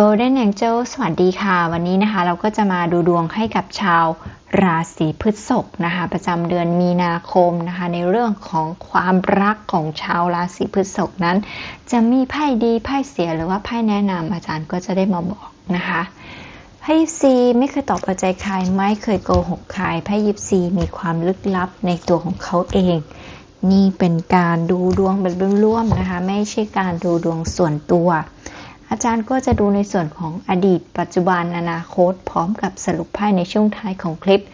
Golden Angel สวัสดีค่ะ วันนี้นะคะเราก็จะมาดูดวงให้กับชาวราศีพฤษภนะคะ ประจำเดือนมีนาคมนะคะ ในเรื่องของความรักของชาวราศีพฤษภนั้น จะมีไพ่ดีไพ่เสียหรือว่าไพ่แนะนำอาจารย์ก็จะได้มาบอกนะคะไพ่ยิปซีไม่เคยตอบเอาใจใครไม่เคยโกหกใครไพ่ยิปซีมีความลึกลับในตัวของเขาเอง นี่เป็นการดูดวงแบบร่วมๆนะคะ ไม่ใช่การดูดวงส่วนตัว อาจารย์ก็จะดูในส่วนของอดีต ปัจจุบันอนาคต พร้อมกับสรุปไพ่ในช่วงท้ายของคลิป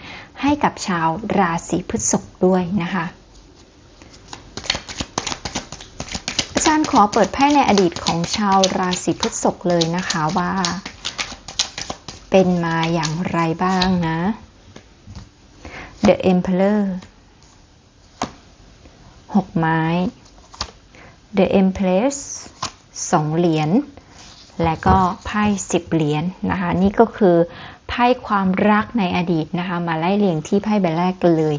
ให้กับชาวราศีพฤษภด้วยนะคะ อาจารย์ขอเปิดไพ่ในอดีตของชาวราศีพฤษภเลยนะคะว่า เป็นมาอย่างไรบ้างนะ The Emperor หกไม้ The Empress สองเหรียญ และก็ไพ่สิบเหรียญนะคะ นี่ก็คือไพ่ความรักในอดีตนะคะ มาไล่เรียงที่ไพ่ใบแรกกันเลย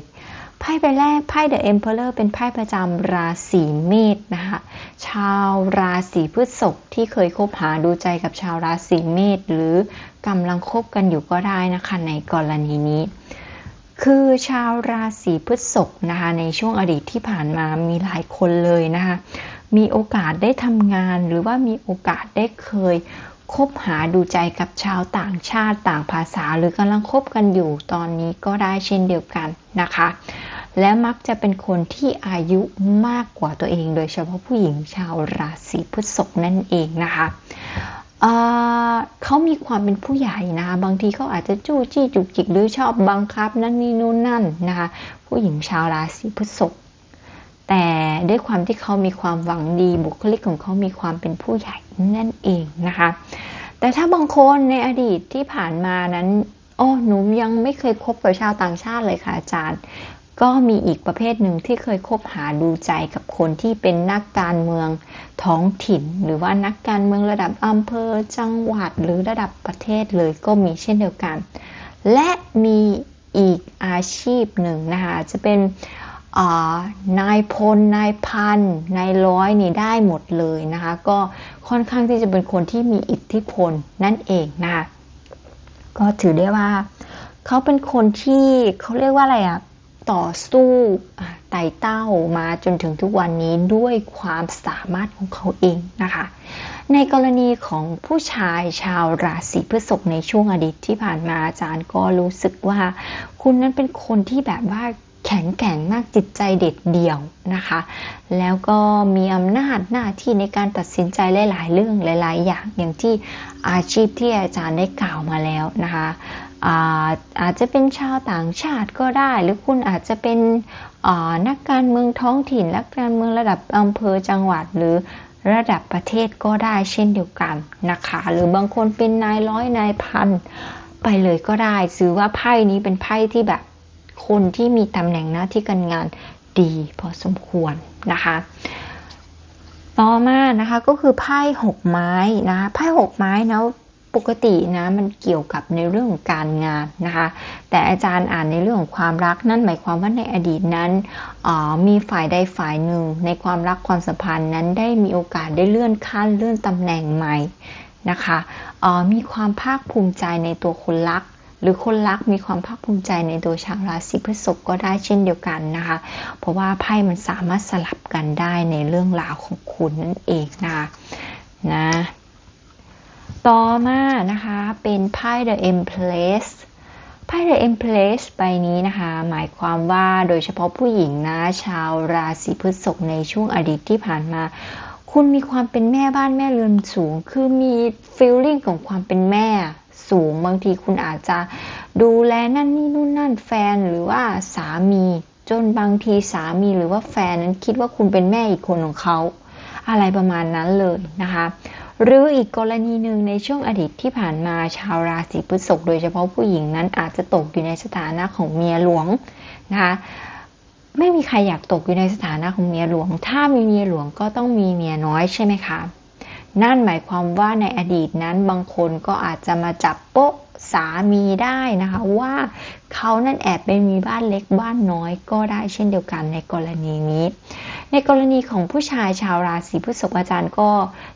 ไพ่ใบแรกไพ่ The Emperor เป็นไพ่ประจำราศีเมษนะคะชาวราศีพฤษภที่เคยคบหาดูใจกับชาวราศีเมษหรือกำลังคบกันอยู่ก็ได้นะคะในกรณีนี้ คือชาวราศีพฤษภนะคะในช่วงอดีตที่ผ่านมามีหลายคนเลยนะคะ มีโอกาสได้ทำงาน หรือว่ามีโอกาสได้เคยคบหาดูใจกับชาวต่างชาติต่างภาษา หรือกำลังคบกันอยู่ตอนนี้ก็ได้เช่นเดียวกันนะคะ และมักจะเป็นคนที่อายุมากกว่าตัวเอง โดยเฉพาะผู้หญิงชาวราศีพฤษภนั่นเองนะคะเเขามีความเป็นผู้ใหญ่นะคะบางทีเขาอาจจะจู้จี้จุกจิกหรือชอบบังคับนั่นนี่นู่นนั่นนะคะผู้หญิงชาวราศีพฤษภ แต่ด้วยความที่เขามีความหวังดีบุคลิกของเขามีความเป็นผู้ใหญ่นั่นเองนะคะ แต่ถ้าบางคนในอดีตที่ผ่านมานั้น โอ้หนูยังไม่เคยคบกับชาวต่างชาติเลยค่ะอาจารย์ ก็มีอีกประเภทหนึ่งที่เคยคบหาดูใจกับคนที่เป็นนักการเมืองท้องถิ่น หรือว่านักการเมืองระดับอำเภอจังหวัดหรือระดับประเทศเลยก็มีเช่นเดียวกัน และมีอีกอาชีพหนึ่งนะคะจะเป็น นายพลนายพันนายร้อยนี่ได้หมดเลยนะคะ ก็ค่อนข้างที่จะเป็นคนที่มีอิทธิพลนั่นเองนะคะก็ถือได้ว่าเขาเป็นคนที่เขาเรียกว่าอะไรอะต่อสู้ไต่เต้ามาจนถึงทุกวันนี้ด้วยความสามารถของเขาเองนะคะ ในกรณีของผู้ชายชาวราศีพฤษภในช่วงอดีตที่ผ่านมาอาจารย์ก็รู้สึกว่า คุณนั้นเป็นคนที่แบบว่า แข็งแกร่งมากจิตใจเด็ดเดี่ยวนะคะ แล้วก็มีอำนาจหน้าที่ในการตัดสินใจหลาย ๆ เรื่องหลาย ๆ อย่างอย่างที่อาชีพที่อาจารย์ได้กล่าวมาแล้วนะคะอาอาจจะเป็นชาวต่างชาติก็ได้ หรือคุณอาจจะเป็นนักการเมืองท้องถิ่นนักการเมืองระดับอำเภอจังหวัดหรือระดับประเทศก็ได้เช่นเดียวกันนะคะ หรือบางคนเป็นนายร้อยนายพันไปเลยก็ได้ซื้อว่าไพ่นี้เป็นไพ่ที่แบบ คนที่มีตำแหน่งหน้าที่การงานดีพอสมควรนะคะ ต่อมานะคะก็คือไพ่หกไม้นะไพ่หกไม้นะปกตินะมันเกี่ยวกับในเรื่องของการงานนะคะ แต่อาจารย์อ่านในเรื่องของความรักนั่นหมายความว่าในอดีตนั้นมีฝ่ายใดฝ่ายหนึ่ง ในความรักความสัมพันธ์นั้นได้มีโอกาสได้เลื่อนขั้นเลื่อนตำแหน่งใหม่นะคะมีความภาคภูมิใจในตัวคนรัก หรือคนรักมีความภาคภูมิใจในตัวชาวราศีพฤษภก็ได้เช่นเดียวกันนะคะ เพราะว่าไพ่มันสามารถสลับกันได้ในเรื่องราวของคุณนั่นเองนะคะนะต่อมานะคะเป็นไพ่ The Empress ไพ่ The Empress ใบนี้นะคะ หมายความว่าโดยเฉพาะผู้หญิงนะ ชาวราศีพฤษภในช่วงอดีตที่ผ่านมา คุณมีความเป็นแม่บ้านแม่เรือนสูง คือมี feeling ของความเป็นแม่ สูง บางทีคุณอาจจะดูแลนั่นนี่นู่นนั่นแฟนหรือว่าสามีจนบางทีสามีหรือว่าแฟนนั้นคิดว่าคุณเป็นแม่อีกคนของเขา อะไรประมาณนั้นเลยนะคะ หรืออีกกรณีหนึ่งในช่วงอดีตที่ผ่านมาชาวราศีพฤษภโดยเฉพาะผู้หญิงนั้นอาจจะตกอยู่ในสถานะของเมียหลวงนะคะไม่มีใครอยากตกอยู่ในสถานะของเมียหลวง ถ้ามีเมียหลวงก็ต้องมีเมียน้อยใช่ไหมคะ นั่นหมายความว่าในอดีตนั้นบางคนก็อาจจะมาจับโป๊ะสามีได้นะคะว่าเขานั่นแอบไปมีบ้านเล็กบ้านน้อยก็ได้เช่นเดียวกันในกรณีนี้ ในกรณีของผู้ชายชาวราศีพฤษภอาจารย์ก็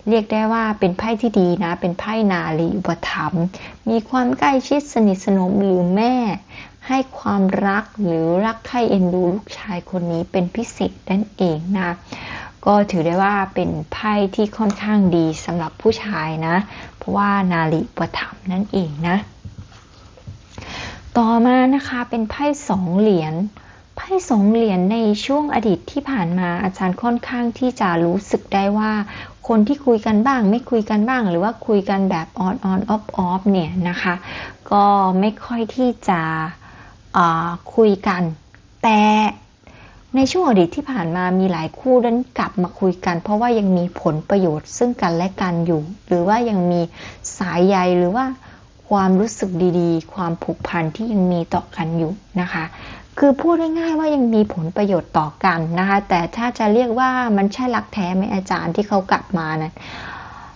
เรียกได้ว่าเป็นไพ่ที่ดีนะ เป็นไพ่นาลีอุปถัมภ์มีความใกล้ชิดสนิทสนมหรือแม่ ให้ความรักหรือรักใคร่เอ็นดูลูกชายคนนี้เป็นพิเศษนั่นเองนะ ก็ถือได้ว่าเป็นไพ่ที่ค่อนข้างดีสำหรับผู้ชายนะ เพราะว่านาลีอุปถัมนั่นเองนะ ต่อมานะคะเป็นไพ่สองเหรียญไพ่สองเหรียญในช่วงอดีตที่ผ่านมาอาจารย์ค่อนข้างที่จะรู้สึกได้ว่า คนที่คุยกันบ้าง ไม่คุยกันบ้าง หรือว่าคุยกันแบบ on on off off เนี่ยนะคะ ก็ไม่ค่อยที่จะคุยกัน แต่ ในช่วงอดีตที่ผ่านมามีหลายคู่นั้นกลับมาคุยกัน เพราะว่ายังมีผลประโยชน์ซึ่งกันและกันอยู่ หรือว่ายังมีสายใยหรือว่าความรู้สึกดีๆ ความผูกพันที่ยังมีต่อกันอยู่นะคะ คือพูดง่ายๆว่ายังมีผลประโยชน์ต่อกันนะคะ แต่ถ้าจะเรียกว่ามันใช่รักแท้ไหมอาจารย์ที่เขากลับมานะั้น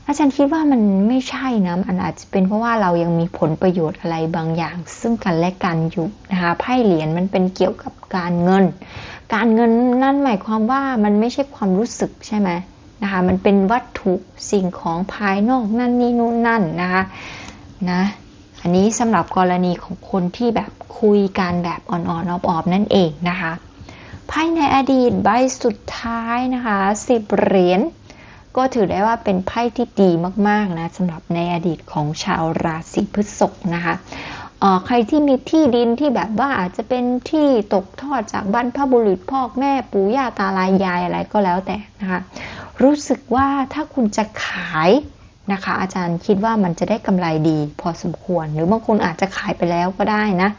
อาจารย์คิดว่ามันไม่ใช่นะมันอาจจะเป็นเพราะว่าเรายังมีผลประโยชน์อะไรบางอย่าง ซึ่งกันและกันอยู่นะคะไพ่เหรียญมันเป็นเกี่ยวกับการเงิน การเงินนั่นหมายความว่ามันไม่ใช่ความรู้สึกใช่ไหมนะคะมันเป็นวัตถุสิ่งของภายนอกนั่นนี่นู่นนั่นนะคะนะอันนี้สำหรับกรณีของคนที่แบบคุยกันแบบอ่อนๆออบๆนั่นเองนะคะไพ่ในอดีตใบสุดท้ายนะคะสิบเหรียญก็ถือได้ว่าเป็นไพ่ที่ดีมากๆนะสำหรับในอดีตของชาวราศีพฤษภนะคะ ใครที่มีที่ดินที่แบบว่าอาจจะเป็นที่ตกทอดจากบรรพบุรุษพ่อแม่ปู่ย่าตาลายายอะไรก็แล้วแต่นะคะรู้สึกว่าถ้าคุณจะขายนะคะ อาจารย์คิดว่ามันจะได้กำไรดีพอสมควร หรือบางคนอาจจะขายไปแล้วก็ได้นะ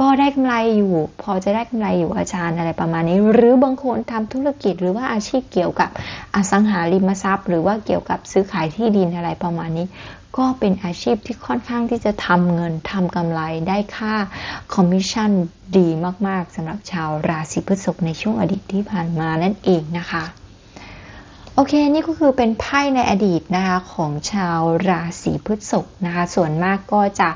ก็ได้กำไรอยู่ พอจะได้กำไรอยู่อาจารย์อะไรประมาณนี้ หรือบางคนทำธุรกิจหรือว่าอาชีพเกี่ยวกับอสังหาริมทรัพย์ หรือว่าเกี่ยวกับซื้อขายที่ดินอะไรประมาณนี้ ก็เป็นอาชีพที่ค่อนข้างที่จะทำเงินทำกำไรได้ค่าคอมมิชชั่นดีมาก ๆสำหรับชาวราศีพฤษภในช่วงอดีตที่ผ่านมานั่นเองนะคะ โอเค นี่ก็คือเป็นไพ่ในอดีตนะคะของชาวราศีพฤษภนะคะ ส่วนมากก็จะ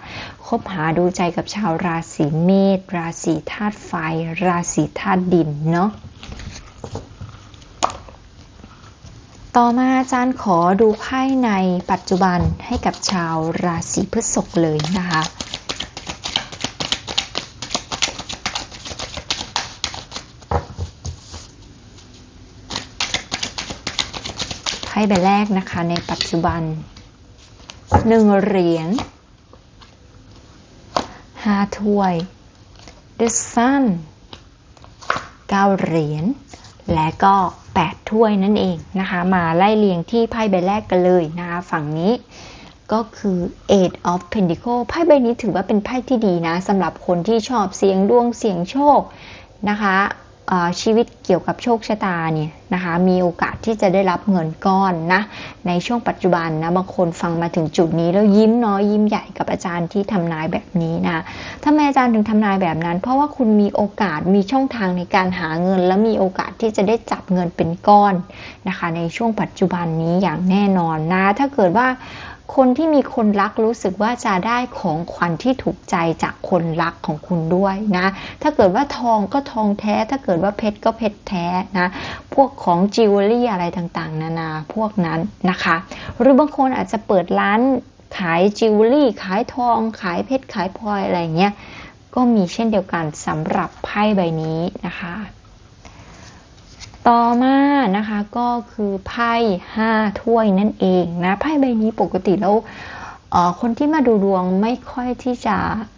คบหาดูใจกับชาวราศีเมษราศีธาตุไฟ ราศีธาตุดินเนาะ ต่อมาอาจารย์ขอดูไพ่ในปัจจุบันให้กับชาวราศีพฤษภเลยนะคะพ่ใบแรกนะคะในปัจจุบันหนึ่งเหรียญห้าถ้วย The Sun เก้าเหรียญและก็ ถ้วยนั่นเองนะคะ มาไล่เรียงที่ไพ่ใบแรกกันเลยนะคะ ฝั่งนี้ก็คือ Eight of Pentacles ไพ่ใบนี้ถือว่าเป็นไพ่ที่ดีนะสำหรับคนที่ชอบเสียงดวงเสียงโชคนะคะ ชีวิตเกี่ยวกับโชคชะตาเนี่ยนะคะมีโอกาสที่จะได้รับเงินก้อนนะในช่วงปัจจุบันนะบางคนฟังมาถึงจุดนี้แล้วยิ้มน้อยยิ้มใหญ่กับอาจารย์ที่ทำนายแบบนี้นะทำไมอาจารย์ถึงทำนายแบบนั้น เพราะว่าคุณมีโอกาสมีช่องทางในการหาเงิน และมีโอกาสที่จะได้จับเงินเป็นก้อนนะคะในช่วงปัจจุบันนี้อย่างแน่นอนนะถ้าเกิดว่า คนที่มีคนรักรู้สึกว่าจะได้ของขวัญที่ถูกใจจากคนรักของคุณด้วยนะ ถ้าเกิดว่าทองก็ทองแท้ ถ้าเกิดว่าเพชรก็เพชรแท้นะ พวกของจิวเวลรี่อะไรต่างๆ นานาพวกนั้นนะคะ หรือบางคนอาจจะเปิดร้านขายจิวเวลรี่ ขายทอง ขายเพชร ขายพลอยอะไรเงี้ย ก็มีเช่นเดียวกันสำหรับไพ่ใบนี้นะคะ ต่อมานะคะก็คือไพ่ห้าถ้วยนั่นเองนะไพ่ใบนี้ปกติแล้วคนที่มาดูดวงไม่ค่อยที่จะ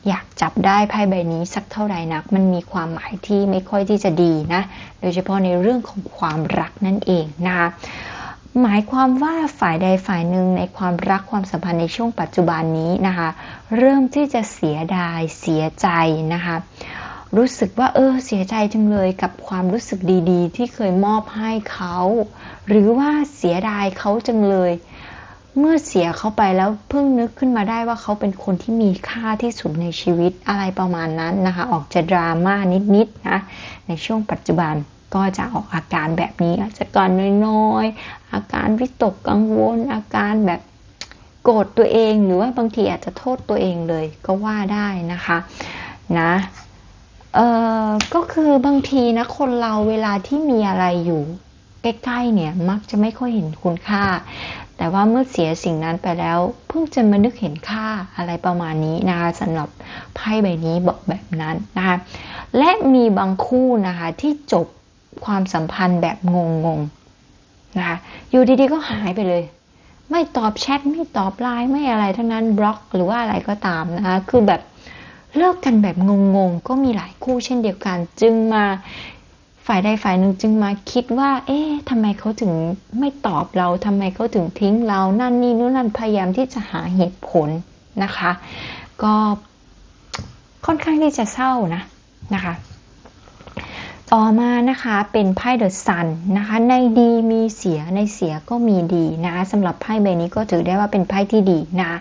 อยากจับได้ไพ่ใบนี้สักเท่าไหร่นัก มันมีความหมายที่ไม่ค่อยที่จะดีนะ โดยเฉพาะในเรื่องของความรักนั่นเองนะคะหมายความว่าฝ่ายใดฝ่ายหนึ่งในความรักความสัมพันธ์ในช่วงปัจจุบันนี้นะคะ เริ่มที่จะเสียดายเสียใจนะคะ รู้สึกว่าเออเสียใจจังเลยกับความรู้สึกดีๆ ที่เคยมอบให้เขา หรือว่าเสียดายเขาจังเลย เมื่อเสียเขาไปแล้วเพิ่งนึกขึ้นมาได้ว่าเขาเป็นคนที่มีค่าที่สุดในชีวิตอะไรประมาณนั้นนะคะ ออกจะดราม่านิดๆนะในช่วงปัจจุบันก็จะออกอาการแบบนี้อาจจะก่อนน้อยๆ อาการวิตกกังวล อาการแบบโกรธตัวเองหรือว่าบางทีอาจจะโทษตัวเองเลยก็ว่าได้นะคะนะ เออก็คือบางทีนะคนเราเวลาที่มีอะไรอยู่ใกล้ๆเนี่ยมักจะไม่ค่อยเห็นคุณค่า แต่ว่าเมื่อเสียสิ่งนั้นไปแล้ว เพิ่งจะมานึกเห็นค่าอะไรประมาณนี้นะคะสำหรับไพ่ใบนี้บอกแบบนั้นนะคะและมีบางคู่นะคะที่จบความสัมพันธ์แบบงงๆนะคะอยู่ดีๆก็หายไปเลย ไม่ตอบแชทไม่ตอบไลน์ไม่อะไรทั้งนั้นบล็อกหรือว่าอะไรก็ตามนะคะคือแบบ เลิกกันแบบงงๆ ก็มีหลายคู่เช่นเดียวกัน จึงมาฝ่ายใดฝ่ายหนึ่งจึงมาคิดว่า เอ๊ะทำไมเขาถึงไม่ตอบเราทำไมเขาถึงทิ้งเรานั่นนี่นู่นนั่นพยายามที่จะหาเหตุผลนะคะ ก็ค่อนข้างที่จะเศร้านะนะคะต่อมานะคะเป็นไพ่เดอะซันนะคะในดีมีเสียในเสียก็มีดีนะคะสำหรับไพ่ใบนี้ก็ถือได้ว่าเป็นไพ่ที่ดีนะ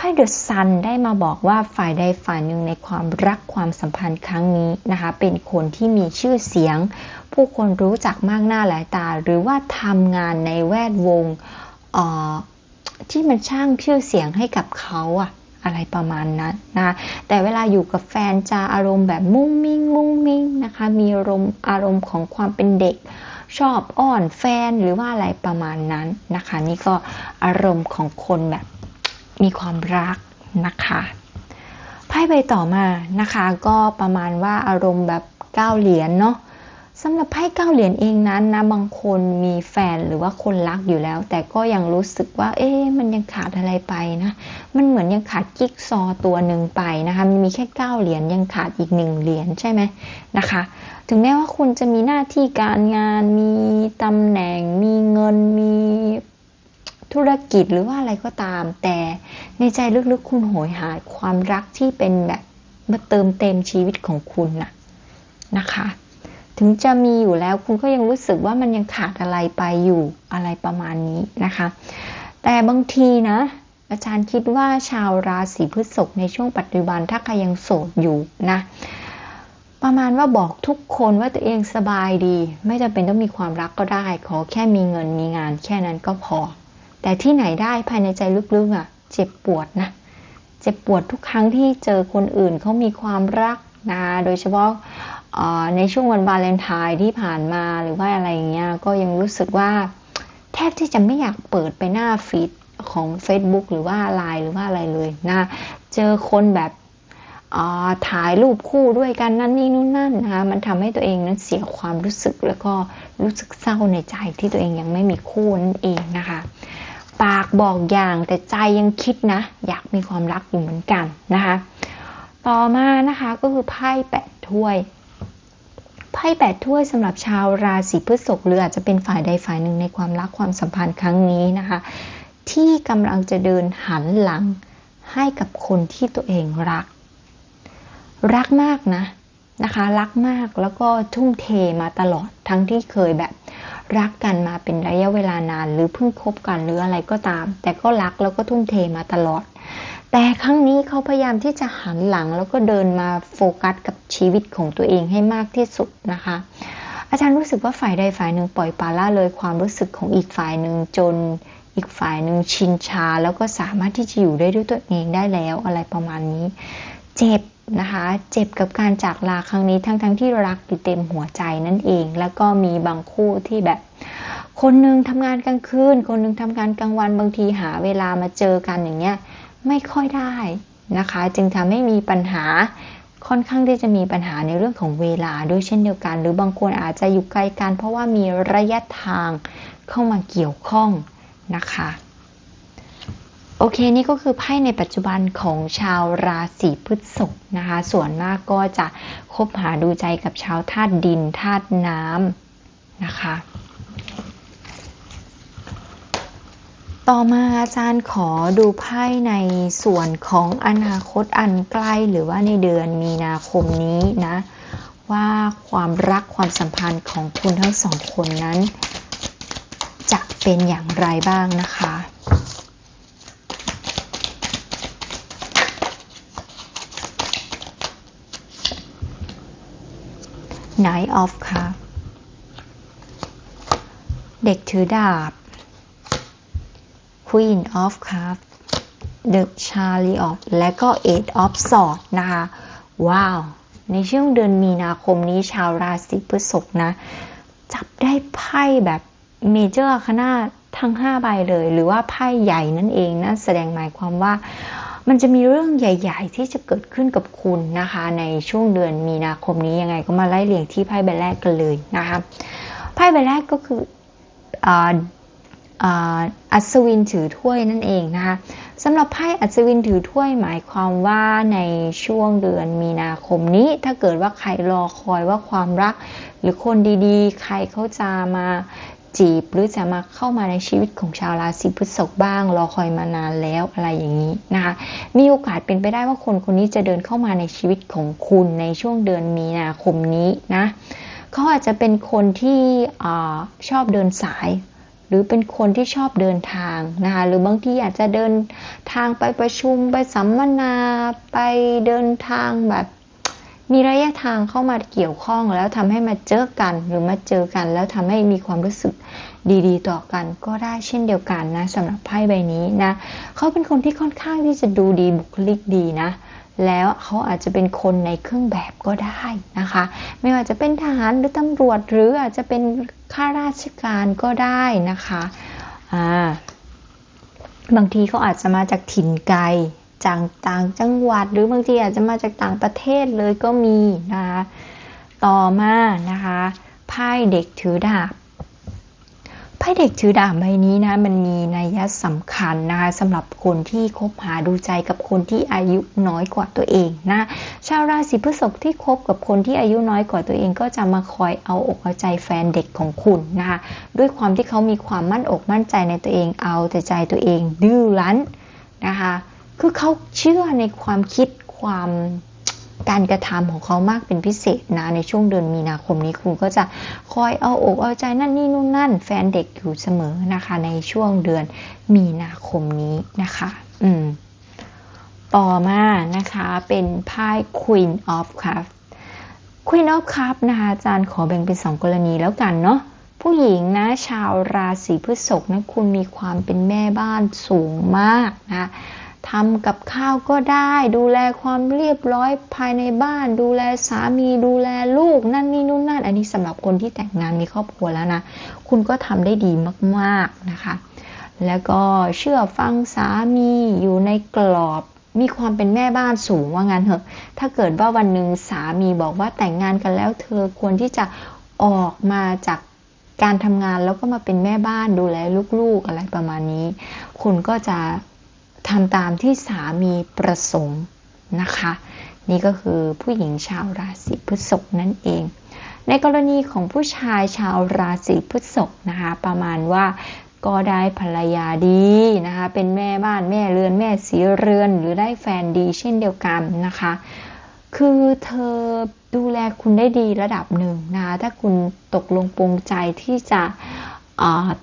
ไพ่เดอะซันได้มาบอกว่าฝ่ายใดฝ่ายหนึ่งในความรักความสัมพันธ์ครั้งนี้นะคะ เป็นคนที่มีชื่อเสียง ผู้คนรู้จักมากหน้าหลายตา หรือว่าทำงานในแวดวงที่มันช่างชื่อเสียงให้กับเขาอะอะไรประมาณนั้นนะแต่เวลาอยู่กับแฟนจะอารมณ์แบบมุ้งมิ้งมุ้งมิ้งนะคะ มีอารมณ์อารมณ์ของความเป็นเด็กชอบอ้อนแฟนหรือว่าอะไรประมาณนั้นนะคะ นี่ก็อารมณ์ของคนแบบ มีความรักนะคะไพ่ใบต่อมานะคะก็ประมาณว่าอารมณ์แบบเก้าเหรียญเนาะสำหรับไพ่เก้าเหรียญเองนั้นนะบางคนมีแฟนหรือว่าคนรักอยู่แล้ว แต่ก็ยังรู้สึกว่า เอ๊ะมันยังขาดอะไรไปนะ มันเหมือนยังขาดกิ๊กซอตัวหนึ่งไปนะคะมันมีแค่เก้าเหรียญยังขาดอีกหนึ่งเหรียญใช่ไหมนะคะ ถึงแม้ว่าคุณจะมีหน้าที่การงานมีตำแหน่ง มีเงินมี ธุรกิจหรือว่าอะไรก็ตาม แต่ในใจลึกๆคุณโหยหาความรักที่เป็นแบบมาเติมเต็มชีวิตของคุณนะนะคะ ถึงจะมีอยู่แล้วคุณก็ยังรู้สึกว่ามันยังขาดอะไรไปอยู่อะไรประมาณนี้นะคะ แต่บางทีนะ อาจารย์คิดว่าชาวราศีพฤษภในช่วงปัจจุบันถ้าใครยังโสดอยู่นะประมาณว่าบอกทุกคนว่าตัวเองสบายดี ไม่จำเป็นต้องมีความรักก็ได้ ขอแค่มีเงินมีงานแค่นั้นก็พอ แต่ที่ไหนได้ภายในใจลึกๆอะ่ะ เจ็บปวดนะ เจ็บปวดทุกครั้งที่เจอคนอื่นเขามีความรักนะ โดยเฉพาะในช่วงวันวาเลนไทน์ที่ผ่านมาหรือว่าอะไรอย่างเงี้ย ก็ยังรู้สึกว่าแทบที่จะไม่อยากเปิดไปหน้าฟีดของ Facebook หรือว่าไลน์หรือว่าอะไรเลยนะ เจอคนแบบถ่ายรูปคู่ด้วยกันนั่นนี่นู่นนั่นนะคะมันทำให้ตัวเองนั้นเสียความรู้สึกแล้วก็รู้สึกเศร้าในใจที่ตัวเองยังไม่มีคู่นั่นเองนะคะ ปากบอกอย่างแต่ใจยังคิดนะ อยากมีความรักอยู่เหมือนกันนะคะ ต่อมานะคะก็คือไพ่แปดถ้วยไพ่แปดถ้วยสำหรับชาวราศีพฤษภหรืออาจจะเป็นฝ่ายใดฝ่ายหนึ่งในความรักความสัมพันธ์ครั้งนี้นะคะ ที่กำลังจะเดินหันหลังให้กับคนที่ตัวเองรัก รักมากนะนะคะ รักมากแล้วก็ทุ่มเทมาตลอดทั้งที่เคยแบบ รักกันมาเป็นระยะเวลานาน หรือเพิ่งคบกันหรืออะไรก็ตาม แต่ก็รักแล้วก็ทุ่มเทมาตลอด แต่ครั้งนี้เขาพยายามที่จะหันหลังแล้วก็เดินมาโฟกัสกับชีวิตของตัวเองให้มากที่สุดนะคะ อาจารย์รู้สึกว่าฝ่ายใดฝ่ายหนึ่งปล่อยปละละเลยความรู้สึกของอีกฝ่ายหนึ่งจนอีกฝ่ายหนึ่งชินชาแล้วก็สามารถที่จะอยู่ได้ด้วยตัวเองได้แล้วอะไรประมาณนี้ เจ็บ นะคะ เจ็บกับการจากลาครั้งนี้ทั้งๆทที่รักอยู่เต็มหัวใจนั่นเอง แล้วก็มีบางคู่ที่แบบ คนหนึ่งทำงานกลางคืน คนหนึ่งทำงานกลางวันบางทีหาเวลามาเจอกันอย่างเงี้ยไม่ค่อยได้นะคะ จึงทำให้มีปัญหาค่อนข้างที่จะมีปัญหาในเรื่องของเวลาด้วยเช่นเดียวกัน หรือบางคนอาจจะอยู่ไกลกันเพราะว่ามีระยะทางเข้ามาเกี่ยวข้องนะคะ โอเค นี่ก็คือไพ่ในปัจจุบันของชาวราศีพฤษภนะคะ ส่วนมากก็จะคบหาดูใจกับชาวธาตุดินธาตุน้ำนะคะ ต่อมาอาจารย์ขอดูไพ่ในส่วนของอนาคตอันใกล้หรือว่าในเดือนมีนาคมนี้นะ ว่าความรักความสัมพันธ์ของคุณทั้งสองคนนั้น จะเป็นอย่างไรบ้างนะคะ Knight of Cup เด็กถือดาบ Queen of Cups The Chariot และก็ Eight of Swords นะคะ ว้าว ในช่วงเดือนมีนาคมนี้ชาวราศีพฤษภนะ จับได้ไพ่แบบเมเจอร์คณะทั้ง 5 ใบเลย หรือว่าไพ่ใหญ่นั่นเองนะแสดงหมายความว่า มันจะมีเรื่องใหญ่ ๆ ที่จะเกิดขึ้นกับคุณนะคะ ในช่วงเดือนมีนาคมนี้ยังไงก็มาไล่เรียงที่ไพ่ใบแรกกันเลยนะคะ ไพ่ใบแรกก็คืออัศวินถือถ้วยนั่นเองนะคะสำหรับไพ่อัศวินถือถ้วยหมายความว่าในช่วงเดือนมีนาคมนี้ ถ้าเกิดว่าใครรอคอยว่าความรัก หรือคนดีๆ ใครเขาจะมา จีบ หรือจะมาเข้ามาในชีวิตของชาวราศีพฤษภบ้าง รอคอยมานานแล้วอะไรอย่างนี้นะคะมีโอกาสเป็นไปได้ว่าคนคนนี้จะเดินเข้ามาในชีวิตของคุณในช่วงเดือนมีนาคมนี้นะเขาอาจจะเป็นคนที่ชอบเดินสายหรือเป็นคนที่ชอบเดินทางนะคะหรือบางทีอาจจะเดินทางไปประชุมไปสัมมนาไปเดินทางแบบ มีระยะทางเข้ามาเกี่ยวข้องแล้วทำให้มาเจอกันหรือมาเจอกัน แล้วทำให้มีความรู้สึกดีๆ ต่อกันก็ได้เช่นเดียวกันนะสำหรับไพ่ใบนี้นะเขาเป็นคนที่ค่อนข้างที่จะดูดีบุคลิกดีนะแล้วเขาอาจจะเป็นคนในเครื่องแบบก็ได้นะคะ ไม่ว่าจะเป็นทหารหรือตำรวจ หรืออาจจะเป็นข้าราชการก็ได้นะคะอ่าบางทีเขาอาจจะมาจากถิ่นไกล จากต่างจังหวัด หรือบางทีอาจจะมาจากต่างประเทศเลยก็มีนะคะต่อมานะคะไพ่เด็กถือดาบไพ่เด็กถือดาบใบนี้นะมันมีนัยสำคัญนะคะสำหรับคนที่คบหาดูใจกับคนที่อายุน้อยกว่าตัวเองนะชาวราศีพฤษภที่คบกับคนที่อายุน้อยกว่าตัวเอง ก็จะมาคอยเอาอกเอาใจแฟนเด็กของคุณนะคะด้วยความที่เขามีความมั่นอกมั่นใจในตัวเองเอาแต่ใจตัวเองดื้อรั้นนะคะ คือเขาเชื่อในความคิดความการกระทำของเขามากเป็นพิเศษนะ ในช่วงเดือนมีนาคมนี้คุณก็จะคอยเอาอกเอาใจนั่นนี่นู่นนั่น แฟนเด็กอยู่เสมอนะคะ ในช่วงเดือนมีนาคมนี้นะคะ อืม ต่อมานะคะเป็นไพ่ Queen of Cups Queen of Cups นะคะอาจารย์ขอแบ่งเป็นสองกรณีแล้วกันเนาะผู้หญิงนะชาวราศีพฤษภนะคุณมีความเป็นแม่บ้านสูงมากนะ ทำกับข้าวก็ได้ ดูแลความเรียบร้อยภายในบ้าน ดูแลสามีดูแลลูกนั่นนี่นู่นนั่นอันนี้สำหรับคนที่แต่งงานมีครอบครัวแล้วนะ คุณก็ทำได้ดีมากๆนะคะ แล้วก็เชื่อฟังสามีอยู่ในกรอบมีความเป็นแม่บ้านสูงว่างั้นเถอะ ถ้าเกิดว่าวันหนึ่งสามีบอกว่าแต่งงานกันแล้ว เธอควรที่จะออกมาจากการทำงานแล้วก็มาเป็นแม่บ้านดูแลลูกๆอะไรประมาณนี้ คุณก็จะ ทำตามที่สามีประสงค์นะคะ นี่ก็คือผู้หญิงชาวราศีพฤษภนั่นเอง ในกรณีของผู้ชายชาวราศีพฤษภนะคะ ประมาณว่าก็ได้ภรรยาดีนะคะ เป็นแม่บ้านแม่เรือนแม่สีเรือนหรือได้แฟนดีเช่นเดียวกันนะคะ คือเธอดูแลคุณได้ดีระดับหนึ่งนะคะถ้าคุณตกลงปรงใจที่จะ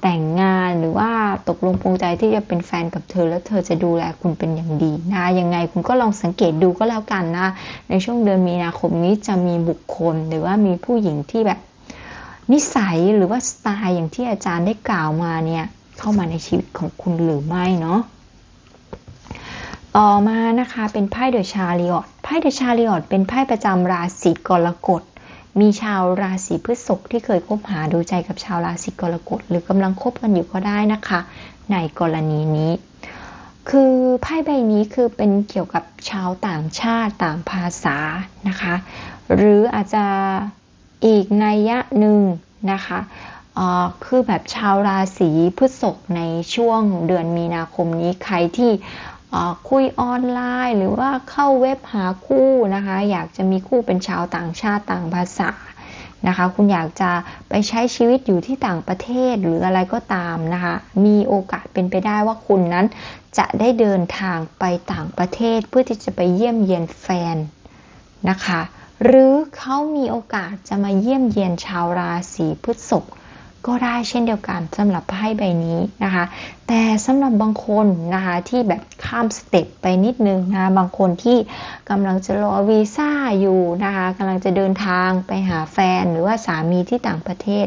แต่งงานหรือว่าตกลงปรงใจที่จะเป็นแฟนกับเธอ แล้วเธอจะดูแลคุณเป็นอย่างดีนะยังไงคุณก็ลองสังเกตดูก็แล้วกันนะ ในช่วงเดือนมีนาคมนี้จะมีบุคคลหรือว่ามีผู้หญิงที่แบบนิสัยหรือว่าสไตล์อย่างที่อาจารย์ได้กล่าวมาเนี่ยเข้ามาในชีวิตของคุณหรือไม่เนาะต่อมานะคะเป็นไพ่เดอะชาริออตไพ่เดอะชาริออตเป็นไพ่ประจำราศีกรกฎ มีชาวราศีพฤษภที่เคยคบหาดูใจกับชาวราศีกรกฎหรือกำลังคบกันอยู่ก็ได้นะคะ ในกรณีนี้ คือไพ่ใบนี้คือเป็นเกี่ยวกับชาวต่างชาติต่างภาษานะคะ หรืออาจจะอีกนัยยะหนึ่งนะคะคือแบบชาวราศีพฤษภในช่วงเดือนมีนาคมนี้ใครที่ คุยออนไลน์ หรือว่าเข้าเว็บหาคู่นะคะ อยากจะมีคู่เป็นชาวต่างชาติต่างภาษานะคะ คุณอยากจะไปใช้ชีวิตอยู่ที่ต่างประเทศหรืออะไรก็ตามนะคะ มีโอกาสเป็นไปได้ว่าคุณนั้นจะได้เดินทางไปต่างประเทศเพื่อที่จะไปเยี่ยมเยียนแฟนนะคะ หรือเขามีโอกาสจะมาเยี่ยมเยียนชาวราศีพฤษภ ก็ได้เช่นเดียวกันสำหรับไพ่ใบนี้นะคะ แต่สำหรับบางคนนะคะที่แบบข้ามสเต็ปไปนิดนึงนะบางคนที่กำลังจะรอวีซ่าอยู่นะคะกำลังจะเดินทางไปหาแฟนหรือว่าสามีที่ต่างประเทศ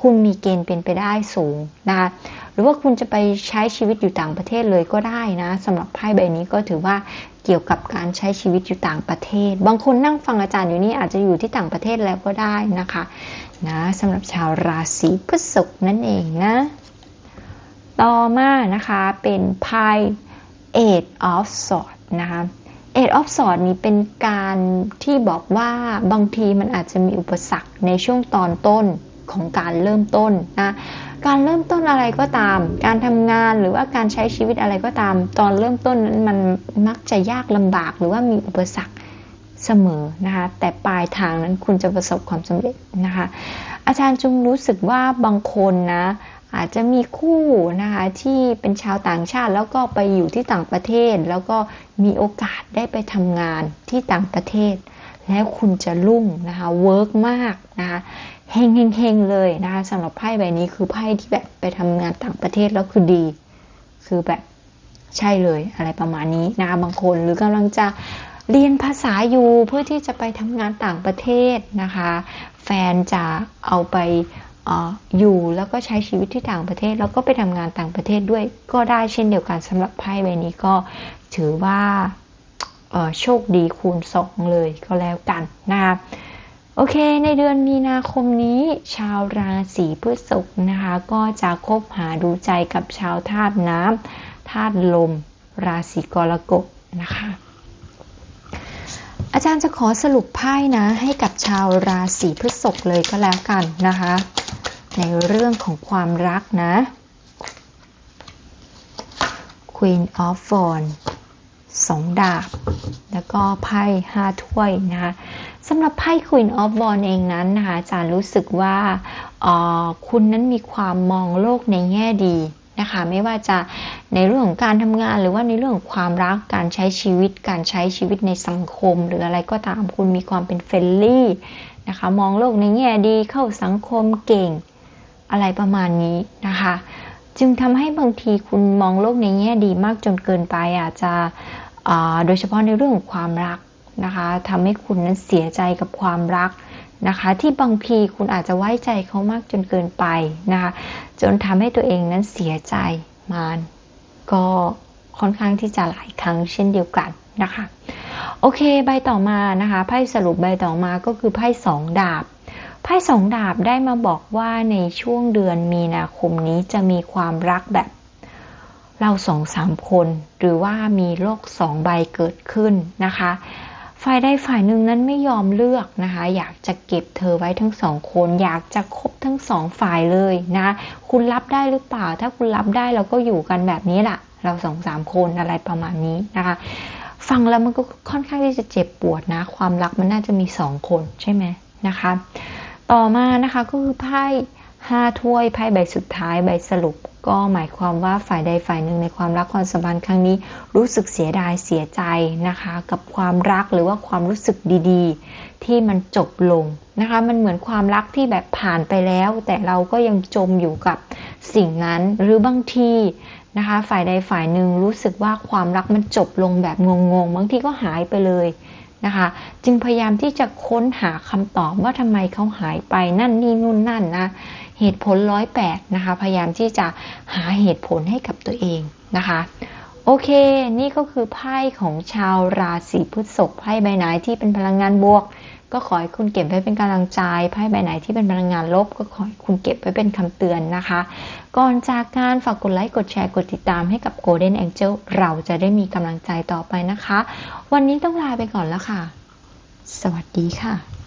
คุณมีเกณฑ์เป็นไปได้สูงนะคะหรือว่าคุณจะไปใช้ชีวิตอยู่ต่างประเทศเลยก็ได้นะสำหรับไพ่ใบนี้ก็ถือว่าเกี่ยวกับการใช้ชีวิตอยู่ต่างประเทศ บางคนนั่งฟังอาจารย์อยู่นี่อาจจะอยู่ที่ต่างประเทศแล้วก็ได้นะคะ นะสำหรับชาวราศีพฤษภนั่นเองนะ ต่อมานะคะเป็นไพ่ Eight of Swords นะคะ Eight of Swords นี้เป็นการที่บอกว่าบางทีมันอาจจะมีอุปสรรคในช่วงตอนต้นของการเริ่มต้นนะการเริ่มต้นอะไรก็ตาม การทำงานหรือว่าการใช้ชีวิตอะไรก็ตาม ตอนเริ่มต้นนั้นมันมักจะยากลำบากหรือว่ามีอุปสรรค เสมอนะคะ แต่ปลายทางนั้นคุณจะประสบความสำเร็จนะคะ อาจารย์จุงรู้สึกว่าบางคนนะอาจจะมีคู่นะคะที่เป็นชาวต่างชาติแล้วก็ไปอยู่ที่ต่างประเทศ แล้วก็มีโอกาสได้ไปทำงานที่ต่างประเทศ แล้วคุณจะรุ่งนะคะเวิร์กมากนะคะเฮงเฮงเฮงเลยนะคะสำหรับไพ่ใบนี้คือไพ่ที่แบบไปทำงานต่างประเทศแล้วคือดี คือแบบใช่เลยอะไรประมาณนี้นะคะบางคนหรือกำลังจะ เรียนภาษาอยู่เพื่อที่จะไปทำงานต่างประเทศนะคะ แฟนจะเอาไปออยู่แล้วก็ใช้ชีวิตที่ต่างประเทศ แล้วก็ไปทำงานต่างประเทศด้วยก็ได้เช่นเดียวกันสำหรับไพ่ใบนี้ก็ถือว่าโชคดีคูณ2เลยก็แล้วกันนะคะโอเค ในเดือนมีนาคมนี้ชาวราศีพฤษภนะคะ ก็จะคบหาดูใจกับชาวธาตุน้ำธาตุลม ราศีกรกฎนะคะ อาจารย์จะขอสรุปไพ่นะ ให้กับชาวราศีพฤษภเลยก็แล้วกันนะคะ ในเรื่องของความรักนะ Queen of w a n d สองดาบ แล้วก็ไพ่ห้าถ้วยนะคะสำหรับไพ่ Queen of w a n d เองนั้นนะคะอาจารย์รู้สึกว่าคุณนั้นมีความมองโลกในแง่ดีนะคะ ไม่ว่าจะ ในเรื่องของการทำงานหรือว่าในเรื่องของความรักการใช้ชีวิต การใช้ชีวิตในสังคม หรืออะไรก็ตามคุณมีความเป็นเฟรนลี่นะคะมองโลกในแง่ดีเข้าสังคมเก่งอะไรประมาณนี้นะคะ จึงทำให้บางทีคุณมองโลกในแง่ดีมากจนเกินไปอาจจะโดยเฉพาะในเรื่องของความรักนะคะทำให้คุณนั้นเสียใจกับความรักนะคะที่บางทีคุณอาจจะไว้ใจเขามากจนเกินไปนะคะจนทำให้ตัวเองนั้นเสียใจมาน ก็ค่อนข้างที่จะหลายครั้งเช่นเดียวกันนะคะ โอเคใบต่อมานะคะไพ่สรุปใบต่อมาก็คือไพ่สองดาบไพ่สองดาบได้มาบอกว่าในช่วงเดือนมีนาคมนี้จะมีความรักแบบ เราสองสามคน หรือว่ามีโลกสองใบเกิดขึ้นนะคะ ฝ่ายใดฝ่ายหนึ่งนั้นไม่ยอมเลือกนะคะ อยากจะเก็บเธอไว้ทั้งสองคน อยากจะคบทั้งสองฝ่ายเลยนะ คุณรับได้หรือเปล่า ถ้าคุณรับได้เราก็อยู่กันแบบนี้แหละเราสองสามคนอะไรประมาณนี้นะคะ ฟังแล้วมันก็ค่อนข้างที่จะเจ็บปวดนะ ความรักมันน่าจะมีสองคนใช่ไหมนะคะ ต่อมานะคะก็คือไพ่ห้าถ้วยไพ่ใบสุดท้ายใบสรุป ก็หมายความว่าฝ่ายใดฝ่ายหนึ่งในความรักความสัมพันธ์ครั้งนี้ รู้สึกเสียดายเสียใจนะคะ กับความรักหรือว่าความรู้สึกดีๆ ที่มันจบลงนะคะ มันเหมือนความรักที่แบบผ่านไปแล้ว แต่เราก็ยังจมอยู่กับสิ่งนั้นหรือบางทีนะคะ ฝ่ายใดฝ่ายหนึ่งรู้สึกว่าความรักมันจบลงแบบงงๆบางทีก็หายไปเลยนะคะจึงพยายามที่จะค้นหาคำตอบว่าทำไมเขาหายไปนั่นนี่นู่นนั่นนะ เหตุผลร้อยแปดนะคะ พยายามที่จะหาเหตุผลให้กับตัวเองนะคะ โอเค นี่ก็คือไพ่ของชาวราศีพฤษภไพ่ใบไหนที่เป็นพลังงานบวก ก็ขอให้คุณเก็บไว้เป็นกำลังใจไพ่ใบไหนที่เป็นพลังงานลบ ก็ขอให้คุณเก็บไว้เป็นคำเตือนนะคะ ก่อนจากการฝากกดไลค์กดแชร์กดติดตามให้กับ Golden Angel เราจะได้มีกำลังใจต่อไปนะคะ วันนี้ต้องลาไปก่อนแล้วค่ะ สวัสดีค่ะ